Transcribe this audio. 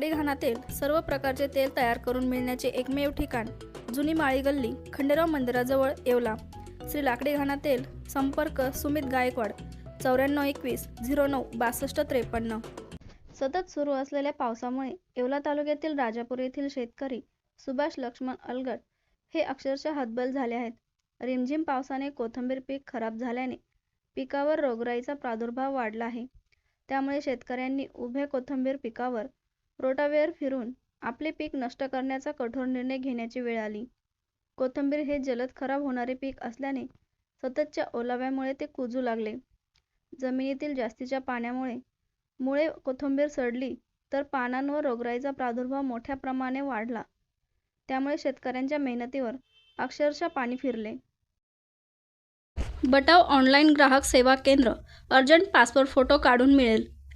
लाकडी घाणातील सर्व प्रकारचे तेल तयार करून मिळण्याचे एकमेव ठिकाण जुनी माळी गल्ली खंडेराव मंदिराजवळ येवला. श्री लाकडी घाणा तेल संपर्क सुमित गायकवाड चौऱ्याण्णव एकवीस झिरो नऊ बासष्ट त्रेपन्न. सतत सुरू असलेल्या पावसामुळे येवला तालुक्यातील राजापूर येथील शेतकरी सुभाष लक्ष्मण अलगट हे अक्षरशः हतबल झाले आहेत. रिमझिम पावसाने कोथिंबीर पीक खराब झाल्याने पिकावर रोगराईचा प्रादुर्भाव वाढला आहे. त्यामुळे शेतकऱ्यांनी उभ्या कोथिंबीर पिकावर रोटावेअर फिरून आपले पीक नष्ट करण्याचा कठोर निर्णय घेण्याची वेळ आली. कोथिंबीर हे जलद खराब होणारे पीक असल्याने सततच्या ओलाव्यामुळे ते कुजू लागले. जमिनीतील जास्तीच्या पाण्यामुळे मुळे कोथिंबीर सडली तर पानांवर रोगराईचा प्रादुर्भाव मोठ्या प्रमाणे वाढला. त्यामुळे शेतकऱ्यांच्या मेहनतीवर अक्षरशः पाणी फिरले. बटाव ऑनलाईन ग्राहक सेवा केंद्र अर्जंट पासपोर्ट फोटो काढून मिळेल.